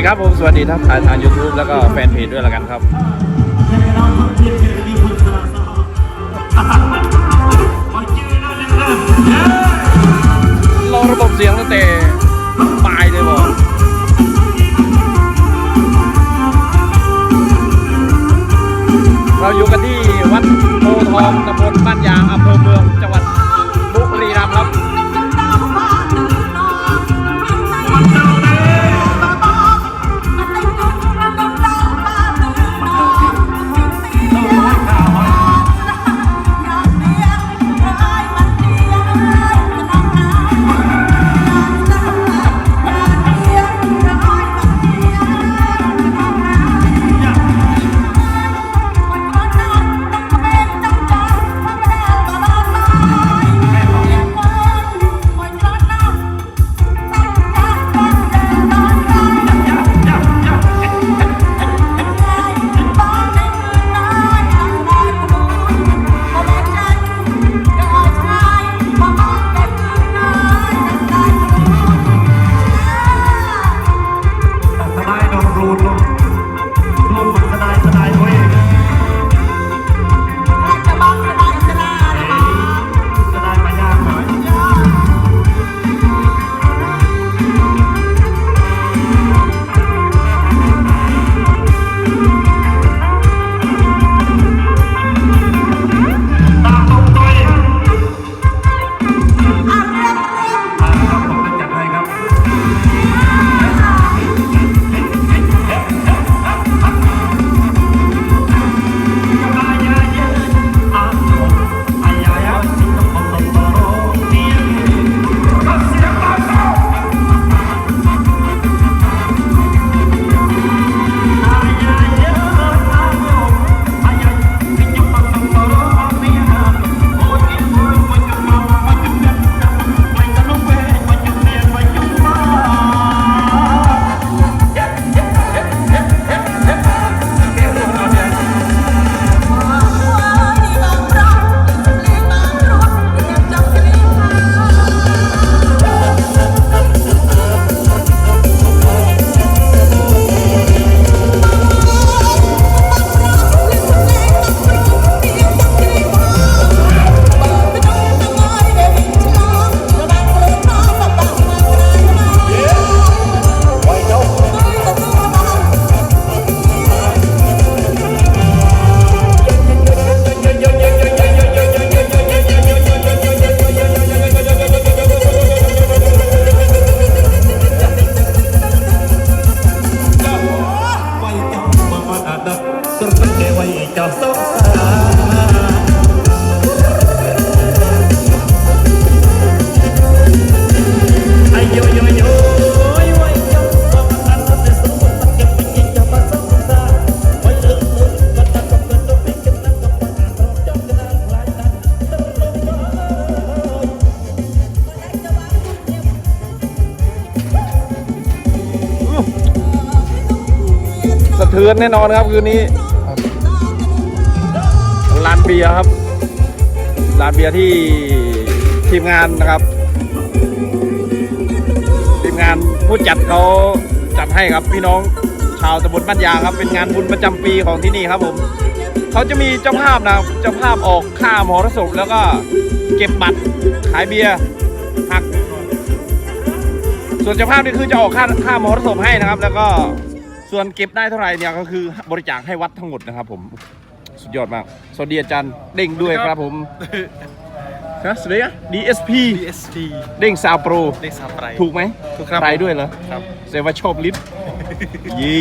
ดีครับผมสวัสดีทั้งทาง YouTube แล้วก็แฟนเพจด้วยล้วกันครับลองระบบเสียงตั้งแต่ปลายเลยบอกเราอยู่กันที่วัดโพทองตำบลบ้านยางอำเภอเมืองจังหวัดบุรีรัมย์ครับ สะเทือนแน่นอนครับคืนนี้ลานเบียร์ครับลานเบียร์ที่ทีมงานนะครับทีมงานผู้จัดเขาจัดให้ครับพี่น้องชาวตำบลบ้านยางครับ เป็นงานบุญประจำปีของที่นี่ครับผมเขาจะมีเจ้าภาพนะครับเจ้าภาพออกค่ามหรสพแล้วก็เก็บบัตรขายเบียร์หักส่วนเจ้าภาพนี่คือจะออกค่าค่ามหรสพให้นะครับ แล้วก็ ส่วนเก็บได้เท่าไหร่เนี่ยก็คือบริจาคให้วัดทั้งหมดนะครับ ผมสุดยอดมาก สวัสดีอาจารย์เด้งด้วยครับผมครับสวัสดีครับ DSP DSP เด้งซาวโปรเลขสามไตรถูกไหมถูกครับไตรด้วยเหรอครับเซว่าชอบลิฟต์เย่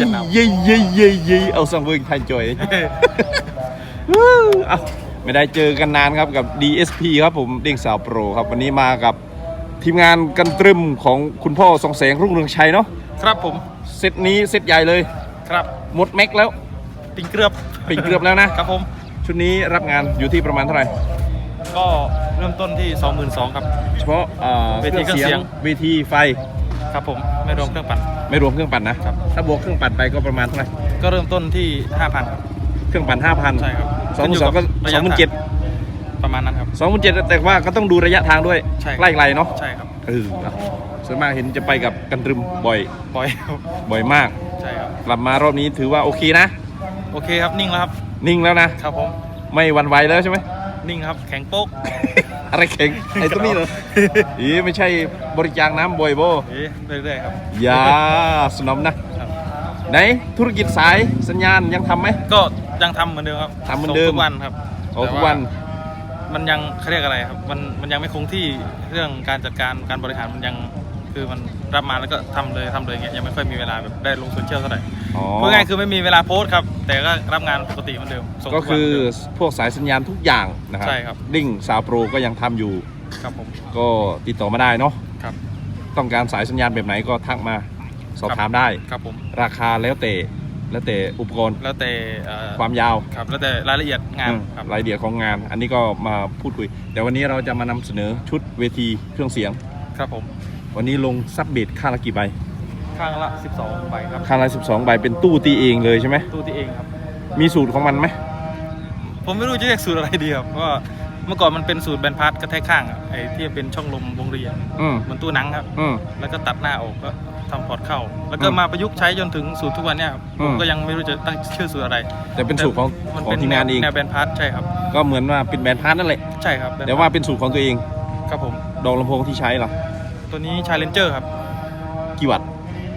จะนำเย่เย่เย่เย่เอาสังเวยไทยจอยเอาไม่ได้เจอกันนานครับกับ DSP ครับผมเด้งสาวโปรครับวันนี้มากับทีมงานกันตรึมของคุณพ่อสองแสงรุ่งเรืองชัยเนาะครับผม เซตนี้เซตใหญ่เลย ครับหมดแม็กแล้วปิงเกลือบปิดเกือบแล้วนะ ครับผมชุดนี้รับงานอยู่ที่ประมาณเท่าไหร่ ก็เริ่มต้นที่ 22,000ครับ เฉพาะเอ่อเวทีเครื่องเสียง เวทีไฟ ครับผมไม่รวมเครื่องปั่น ไม่รวมเครื่องปั่นนะ ครับ ถ้าบวกเครื่องปั่นไปก็ประมาณเท่าไหร่ ก็เริ่มต้นที่ 5,000ครับ เครื่องปั่นห้าพันใช่ครับสองหมื่นสองก็ขึ้นอยู่กับระสยะองหมื่นเจ็ดประมาณนั้นครับ สองหมื่นเจ็ดแต่ว่าก็ต้องดูระยะทางด้วย ใช่ไกลๆเนาะ ใช่ครับ เออเอา ส่วนมากเห็นจะไปกับกันตรึมบ่อย บ่อยครับบ่อยมาก ใช่ครับ กลับมารอบนี้ถือว่าโอเคนะ โอเคครับนิ่งแล้วครับ นิ่งแล้วนะ ครับผม ไม่หวันไหวแล้วใช่ไหม นิ่งครับ แข็งโป๊ก อะไรเข่งไอ้ตัวนี้เหรอ อีไม่ใช่บริจาคน้ำบ่อยโบเอ๊ะเรื่อยๆครับ อย่าสนมนะครับไหนธุรกิจสายสัญญาณยังทำไหม ก็ยังทำเหมือนเดิมครับทำเหมือนเดิม ส่งทุกวันครับโอ้ทุกวันแต่ามันยังเขาเรียกอะไรครับ มันมันยังไม่คงที่เรื่องการจัดการการบริหารมันยัง คือมันรับมาแล้วก็ทำเลยทำเลยอย่างเงี้ยยังไม่ค่อยมีเวลาแบบได้ลงโซเชียลเท่าไหร่อ๋อพูดง่ายๆคือไม่มีเวลาโพสต์ครับ แต่ก็รับงานปกติเหมือนเดิมส่งก็ทุวันคือเหมืนเดิมพวกสายสัญญาณทุกอย่างนะครับใช่ครับดิ้งซาวโปรก็ยังทำอยู่ครับผมก็ติดต่อมาได้เนาะครับต้องการสายสัญญาณแบบไหนก็ทักมาสอบถามได้ครับผมราคาแล้วแต่แล้วแต่อุปกรณ์แล้วแต่เอ่อความยาวครับแล้วแต่รายละเอียดงานอืมครับรายละเอียดของงาน อันนี้ก็มาพูดคุย แต่วันนี้เราจะมานำเสนอชุดเวทีเครื่องเสียงครับผม วันนี้ลงซับเบสค่าละกี่ใบ ข้างละ 12ใบครับค่าละ12 ใบเป็นตู้ตีเองเลยใช่ไหม ตู้ที่เองครับ มีสูตรของมันไหมผมไม่รู้จะเรียกสูตรอะไรดีครับเพราะว่าเมื่อก่อนมันเป็นสูตรแบนพาร์ทกระแทกข้างอะไอ้ที่เป็นช่องลมวงเรียนอืมเหมือนตู้หนังครับ อืม แล้วก็ตัดหน้าออกก็ทำพอร์ตเข้า แล้วก็อืมมาประยุกต์ใช้จนถึงสูตรทุกวันเนี่ยครับอืผมม ก็ยังไม่รู้จะตั้งชื่อสูตรอะไรแต่เป็นสูตรของมันของเป็นทีมงานเอง แนวแบนพาร์ทใช่ครับ ก็เหมือนว่าเป็นแบรนด์พาร์ทนั่นแหละ ใช่ครับแต่ว่าเป็นสูตรของตัวเอง ครับผม ดอกลำโพงที่ใช้เหรอ ตัวนี้ชาเลนเจอร์ครับกี่วัตต์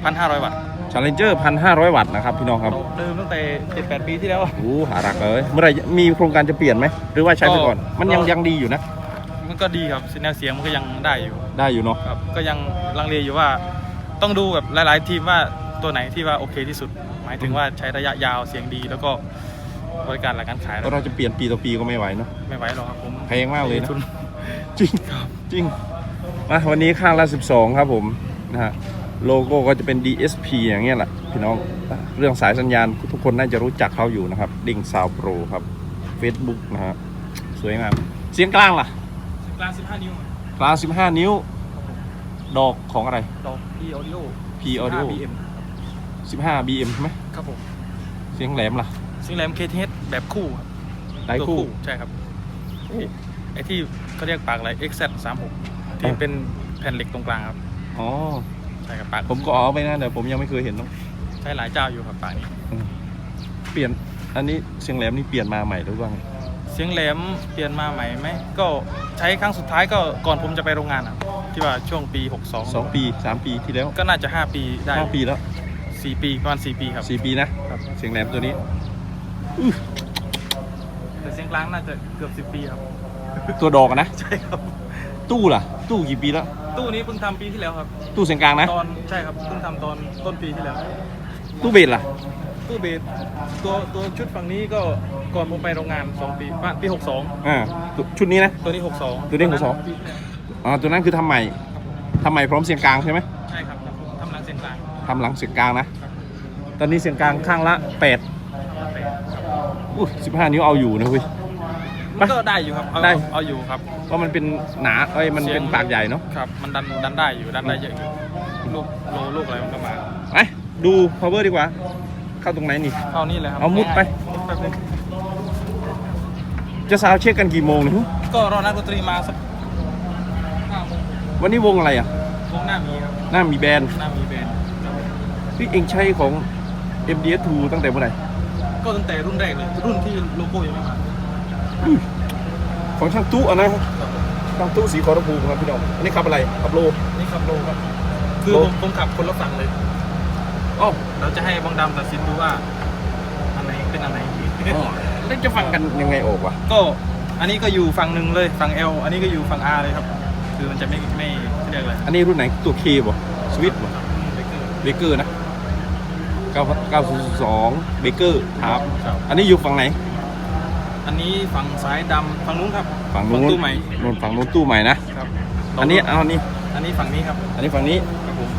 พันห้าร้อยวัตต์ Challenger 1,500วัตต์นะครับพี่น้องครับเราเดิมตั้งแต่เจ็ดแปดปีที่แล้วโอ้หารักเลยเมื่อไหรมีโครงการจะเปลี่ยนไหมหรือว่าใช้ไปก่อนก็ มันยังก็ยังดีอยู่นะ มันก็ดีครับแนวเสียงมันก็ยังได้อยู่ได้อยู่เนาะครับ ก็ยังลังเลอยู่ว่าต้องดูแบบหลาย ๆ ทีมว่าตัวไหนที่ว่าโอเคที่สุด หมายถึงว่าใช้ระยะยาวเสียงดีแล้วก็บริการหลังการขายก็เราจะเปลี่ยนปีต่อปีก็ไม่ไหวเนาะไม่ไหวหรอกครับผมแพงมากเลยนะ ทุน จริงจริง มาวันนี้ข้างละ 12 ครับผมนะฮะโลโก้ก็จะเป็น DSP อย่างเงี้ยแหละพี่น้องเรื่องสายสัญญาณทุกคนน่าจะรู้จักเขาอยู่นะครับ ดิ่งซาวโปรครับ Facebook นะฮะสวยงามเสียงกลางล่ะกลาง15 นิ้ว กลาง 15 นิ้ว ดอกของอะไร ดอก P Audio P Audio BM 15 BM ใช่ไหมครับผม เสียงแหลมล่ะซิงแรม KTH แบบคู่ครับไดคู่ตัวใช่ครับ ไอ้ไอ้ที่เขาเรียกปากอะไร XZ36 ที่อ่าเป็นแผ่นเหล็กตรงกลางครับอ๋อใช่ครับปากผมก็เอาไปนะแต่ผมยังไม่เคยเห็นเนาะใช้หลายเจ้าอยู่ครับปากนี้ เปลี่ยนอันนี้เสียงแหลมนี่เปลี่ยนมาใหม่หรือว่าไงเสียงแหลมเปลี่ยนมาใหม่ไหมก็ใช้ครั้งสุดท้ายก็ก่อนผมจะไปโรงงานอะ ที่ว่าช่วงปี สองปีสามปีที่แล้ว62 ก็น่าจะ 5 ปีได้ห้าปีแล้ว4ปีประมาณ4ปีครับ สี่ปีนะครับเสียงแหลมตัวนี้ แต่เสียงกลางน่าจะเกือบ 10 ปีครับ ตัวดอกอะนะ ใช่ครับ ตู้ล่ะ ตู้กี่ปีแล้ว ตู้นี้เพิ่งทำปีที่แล้วครับ ตู้เสียงกลางนะ ตอนใช่ครับเพิ่งทำตอนต้นปีที่แล้ว ตู้เบสล่ะ ตู้เบสตัวตัวชุดฝั่งนี้ก็ก่อนผมไปโรงงาน 2 ปีประมาณปี 62 อ่าตัวชุดนี้นะ ตัวนี้ 62 ตัวนี้ 62อ๋อตัวนั้นคือทำใหม่ทำใหม่พร้อมเสียงกลางใช่ไหมใช่ครับทำหลังเสียงกลางทำหลังเสียงกลางนะ ตอนนี้เสียงกลางข้างละแปดอุ้ยสิบห้านิ้วเอาอยู่นะเว้ย มันก็ได้อยู่ครับเอาได้ เอาอยู่ครับเพราะมันเป็นหนาเอ้ยมันเป็นปากใหญ่เนาะครับ มันดันดันได้อยู่ดันได้เยอะอยู่ลูกโลลูกอะไรมันก็มาไปดู power ดีกว่า เข้าตรงไหนนี่เข้านี่เลยครับเอามุดไป มุดแป๊บนึงจะซาวด์เช็คกันกี่โมงเนี่ยก็รอนักดนตรีมาสักห้าโมงวันนี้วงอะไรอะวงหน้ามีครับหน้ามีแบรนด์หน้ามีแบรนด์ครับพี่เองใช้ของ MDS2 ตั้งแต่เมื่อไหร่ก็ตั้งแต่รุ่นแรกเลยรุ่นที่โลโก้ยังไม่มา ของช่างตู้อะนะครับช่างตู้สีขอรภูมิครับพี่น้องอันนี้ขับอะไรขับโลนี่ขับโลครับ คือโลผมผมขับคนละฝั่งเลย อ๋อเราจะให้บางดำตัดสินดูว่าอันไหนเป็นอันไหนแล้วจะฟังกันยังไงออกวะก็อันนี้ก็อยู่ฝั่งหนึ่งเลยฝั่ง L อันนี้ก็อยู่ฝั่ง R เลยครับ คือมันจะไม่ไม่เรียกอะไรอันนี้รุ่นไหนตัว K บ่สวิตบ่ครับเบเกอร์เบเกอร์นะ902เบเกอร์ครับครับ อันนี้อยู่ฝั่งไหน อันนี้ฝั่งซ้ายดำฝั่งนู้นครับฝั่งนู้นตู้ใหม่นู่นฝั่งนู้นตู้ใหม่นะ ครับอันนี้เอาอันนี้อันนี้ฝั่งนี้ครับอันนี้ฝั่งนี้ ครับผม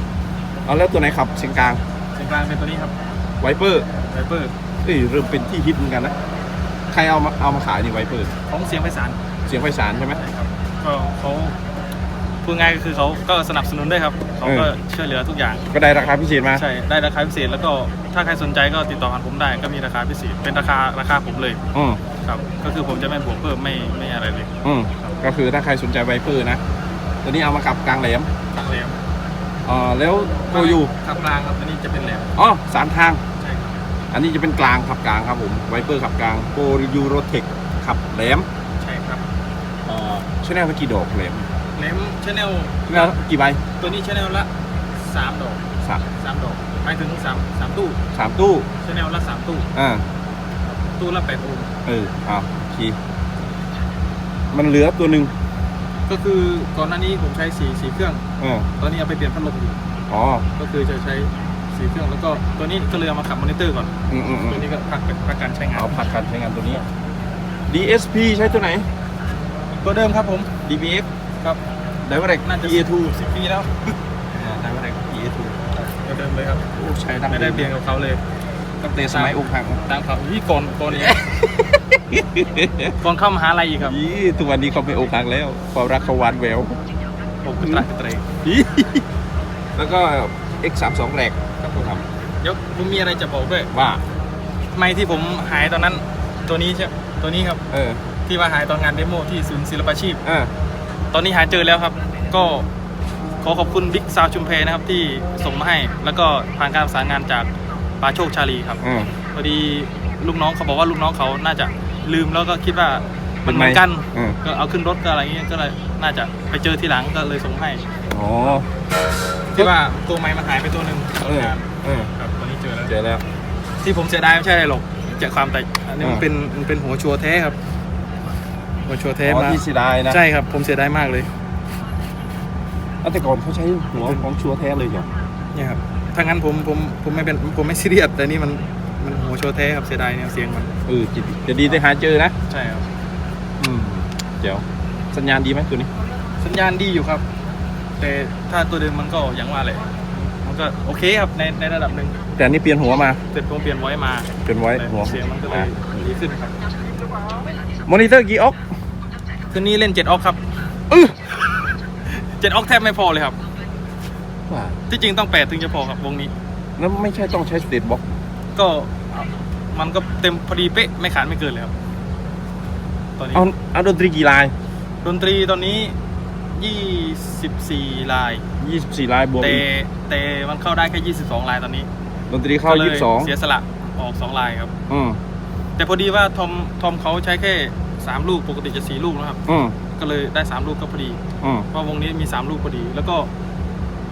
เอาแล้วตัวไหนขับเสียงกลาง เส้นกลางเป็นตัวนี้ครับไวเปอร์ ไวเปอร์เอ้ยเริ่มเป็นที่ฮิตเหมือนกันนะ ใครเอามาเอามาขายนี่ไวเปอร์ ของเสียงไพศาลเสียงไพศาลใช่ไหม ใช่ครับก็เขาพูดง่ายก็คือเขาก็สนับสนุนด้วยครับเขาก็เออ ช่วยเหลือทุกอย่าง ก็ได้ราคาพิเศษมา ใช่ได้ราคาพิเศษแล้วก็ถ้าใครสนใจก็ติดต่อหาผมได้ก็มีราคาพิเศษเป็นราคาราคาผมเลย อืม ครับ ก็คือผมจะไม่บวกเพิ่มไม่ไม่อะไรเลยอืมก็คือถ้าใครสนใจไวเปอร์นะ ตัวนี้เอามากับกลางแหลมตังเลยครับอ่าแล้วโกยูขับกลางครับอันนี้จะเป็นแหลมอ๋อสามทาง ใช่ครับอันนี้จะเป็นกลางขับกลางครับผมไวเปอร์ขับกลางโกยูโรเทคขับแหลมใช่ครับอ่าชแนลละกี่ดอกแหลมแหลมชแนลชแนลกี่ใบตัวนี้ชแนลละสามดอกสามสามดอกหมายถึงสามสามตู้สามตู้ชแนลละสามตู้อ่าตู้ละแปดโอห์ม เออเอาคีมันเหลือตัวหนึ่งก็คือก่อนหน้านี้ผมใช้สีสีเครื่อง เออตอนนี้เอาไปเปลี่ยนพัดลมอยู่อ๋อ ก็คือจะใช้สีเครื่องแล้วก็ตัวนี้ก็เลยเอามาขับมอนิเตอร์ก่อนอืมอืมอืตัวมนี้ก็พักพักการใช้งานเอาผัดกันใช้งานตัวนี้ DSP ใช้ตัวไหน ตัวเดิมครับผม DBF ครับ Direct น่าจะ EA2 สิบปีแล้ว Direct EA2 ตัวเดิมเลยครับโอ้ใช้ดังไม่ได้เปลี่ยนกับเขาเลยตั้งแต่สมัยอกหัก ตามเขาพี่ก่อนก่อนนี้ ก่อนเข้ามหาลัยอีกครับยี่ทุกวันนี้เขาไม่อกหักแล้วความรักเขาหวานแหววผมกระตรักกระเตรอีแล้วก็ X32 แหลกครับผมเดี๋ยวผมมีอะไรจะบอกด้วยว่า ไม้ที่ผมหายตอนนั้น ตัวนี้ใช่ตัวนี้ครับ เออ ที่ว่าหายตอนงานเดโมที่ศูนย์ศิลปาชีพอ่าตอนนี้หาเจอแล้วครับ ก็ขอขอบคุณบิ๊กซาวชุมเพนะครับที่ส่งมาให้ แล้วก็ผ่านการประสานงานจากปาโชคชาลีครับ อืม พอดี ลูกน้องเขาบอกว่าลูกน้องเขาน่าจะลืมแล้วก็คิดว่ามันเหมือนกันอืมก็เอาขึ้นรถก็อะไรเงี้ยก็เลยน่าจะไปเจอทีหลังก็เลยส่งให้อ๋อ ที่ว่าตัวไม้มันหายไปตัวหนึ่งตอนเอองานเออ ครับตอนนี้เจอแล้ว เจอแล้ว ที่ผมเสียดายไม่ใช่อะไรหรอกจากความแต่อันนี้มันอ่าเป็นมันเป็นหัวชัวร์แท้ครับ หัวชัวร์แท้อ๋อมาที่เสียดายนะใช่ครับ ผมเสียดายมากเลยเอาแต่ก่อนเขาใช้หัวของชัวร์แท้เลยเหรอ เนี่ยครับถ้างั้นผมผมผมไม่เป็นผมไม่ซีเรียสแต่นี่มัน มันหัวชัวร์แท้ครับเสียดายเนี่ยเสียงมันเออจะจะดีได้หาเจอนะ ใช่ครับอืมเดี๋ยวสัญญาณดีไหมตัวนี้ สัญญาณดีอยู่ครับ แต่ถ้าตัวเดิมมันก็อย่างว่าเลย มันก็โอเคครับในในระดับหนึ่งแต่อันนี่เปลี่ยนหัวมาเสร็จผมเปลี่ยนไว้มาเป็นไว้แต่หัวเสียงมันก็เลยอะดีขึ้นครับมอนิเตอร์กี่ออกคืนนี้เล่นเจ็ดออกครับเออเจ็ดออกแทบไม่พอเลยครับว่าที่จริงต้องแปดถึงจะพอครับวงนี้ แล้วไม่ใช่ต้องใช้สเตตบ็อกก็ มันก็เต็มพอดีเป๊ะไม่ขาดไม่เกินเลยครับ ตอนนี้เอาเอาดนตรีกี่ลาย ดนตรีตอนนี้24ลาย 24 ลายบวกแต่อีกแต่มันเข้าได้แค่22ลายตอนนี้ดนตรีเข้า ก็ลยเสีย22สละออก2ลายครับ อืมแต่พอดีว่าทอมทอมเขาใช้แค่3ลูกปกติจะ4ลูกนะครับ อืมก็เลยได้3ลูกก็พอดี อืมเพราะวงนี้มี3ลูกพอดี แล้วก็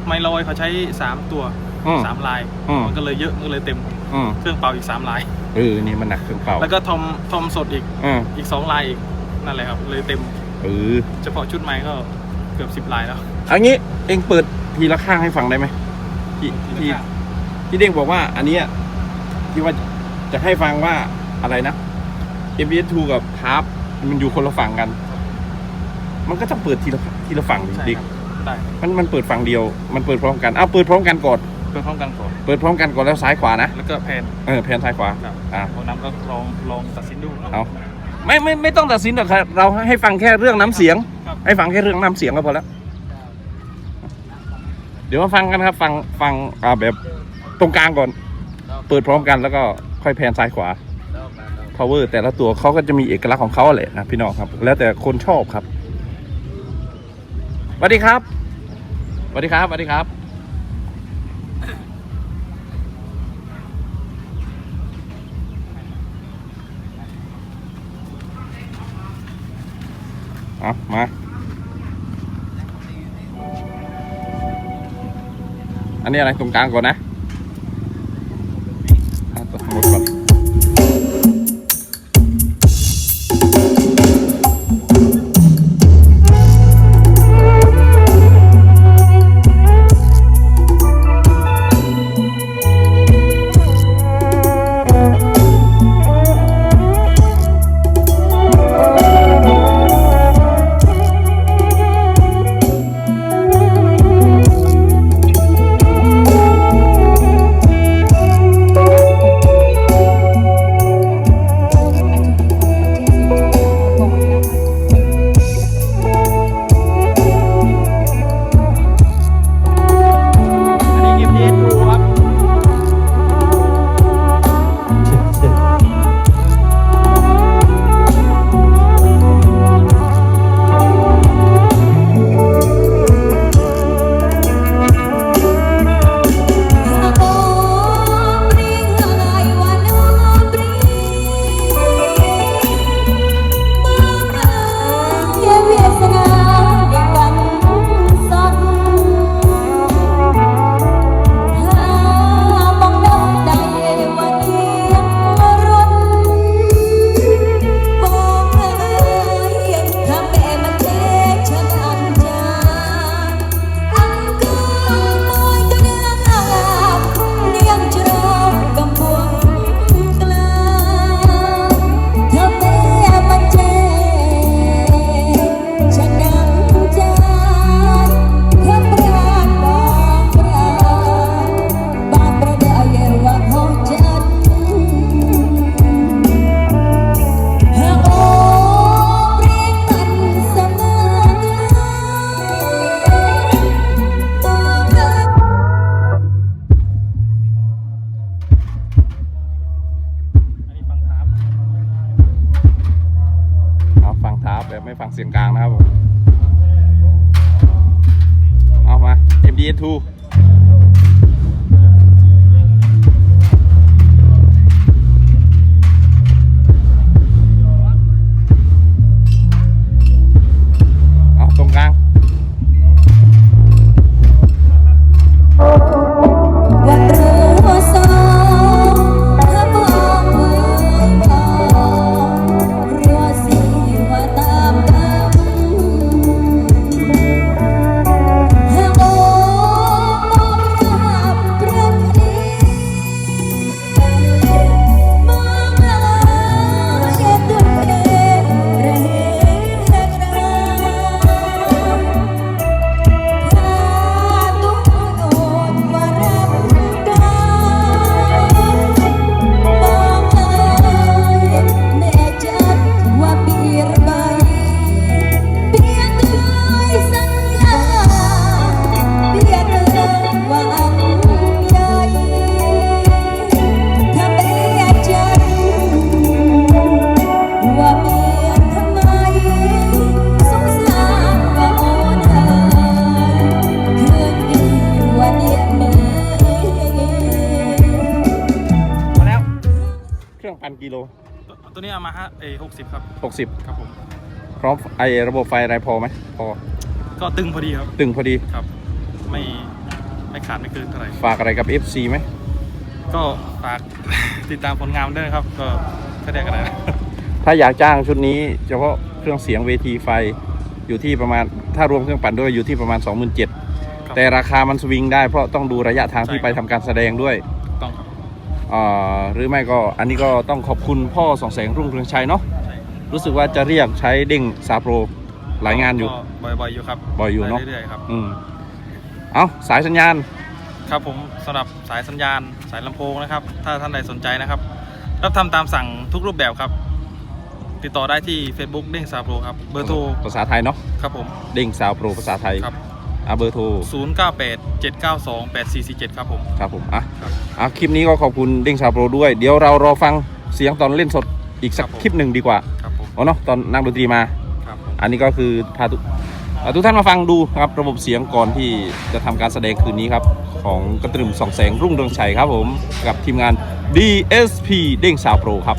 ไมลอยเขาใช้3ตัว อืม3ลายอืม มันก็เลยเยอะมันก็เลยเต็มอืมเครื่องเป่าอีก3ลาย เออนี่มันหนักเครื่องเป่าแล้วก็ทอมทอมสดอีกอืมอีก2ลายอีกนั่นแหละครับเลยเต็มเออเฉพาะชุดไม้ก็เกือบ10ลายแล้วอันนี้เองเปิดทีละข้างให้ฟังได้ไหมที่ที่ที่เด้งบอกว่า อันเนี้ยที่ว่าจะให้ฟังว่าอะไรนะ m b s 2กับพาร์มันอยู่คนละฝั่งกัน มันก็ต้องเปิดทีละทีละฝั่งดิใช่ดิครับได้มันมันเปิดฝั่งเดียว มันเปิดพร้อมกันอ้าวเปิดพร้อมกันก่อน เปิดพร้อมกันก่อนเปิดพร้อมกันก่อนแล้วซ้ายขวานะ แล้วก็แพนเออแพนซ้ายขวาครับอ่าพอน้ำก็ลองลองตัดสินดูเอาไม่ไม่ไม่ต้องตัดสินหรอกครับเราให้ฟังแค่เรื่องน้ำเสียงครับให้ฟังแค่เรื่องน้ำเสียงก็พอแล้วเดี๋ยวมาฟังกันครับ ฟังฟังอ่าแบบตรงกลางก่อน เปิดพร้อมกันแล้วก็ค่อยแพนซ้ายขวา power แต่ละตัวเขาก็จะมีเอกลักษณ์ของเขาแหละนะพี่น้องครับ แล้วแต่คนชอบครับสวัสดีครับสวัสดีครับสวัสดีครับ เอามาอันนี้อะไรตรงกลางก่อนนะ 60 ครับผม พร้อมไอระบบไฟอะไรพอไหมพอ ก็ตึงพอดีครับ ตึงพอดี ครับ ไม่ไม่ขาดไม่เกินเท่าไหร่ ฝากอะไรกับ FC ไหม ก็ฝาก ติดตามผลงานด้วยนะครับ ก็เขาเรียกอะไรนะถ้าอยากจ้างชุดนี้เฉพาะเครื่องเสียงเวทีไฟอยู่ที่ประมาณถ้ารวมเครื่องปั่นด้วยอยู่ที่ประมาณ 27,000ครับแต่ราคามันสวิงได้เพราะต้องดูระยะทางที่ใช่ไปครับทำการแสดงด้วย ต้องครับอ่าหรือไม่ก็อันนี้ก็ต้องขอบคุณพ่อสองแสงรุ่งเรืองชัยเนาะใช่ รู้สึกว่าจะเรียกใช้เด้งซาโปรหลายงานอยู่ ก็บ่อยๆอยู่ครับบ่อยอยู่เนอะ ไปเรื่อยๆครับ อืมเอาสายสัญญาณ ครับผมสำหรับสายสัญญาณสายลำโพงนะครับ ถ้าท่านใดสนใจนะครับ รับทำตามสั่งทุกรูปแบบครับ ติดต่อได้ที่ Facebook เด้งซาโปรครับ เบอร์โทรภาษาไทยเนาะครับผม เด้งซาวโปรภาษาไทยครับ อะเบอร์โทร 098 792 8447 ครับผม ครับผมอะครับอะคลิปนี้ก็ขอบคุณเด้งซาวโปรด้วย เดี๋ยวเรารอฟังเสียงตอนเล่นสดอีกสักครับผม คลิปหนึ่งดีกว่า ครับ ผมเอาเนาะตอนนั่งดนตรีมา ครับผมอันนี้ก็คือพาทุกอะทุกท่านมาฟังดูครับระบบเสียงก่อนที่จะทำการแสดงคืนนี้ครับ ของกระตรึมสองแสงรุ่งเรืองชัยครับผม กับทีมงาน DSP เด้งซาวโปรครับ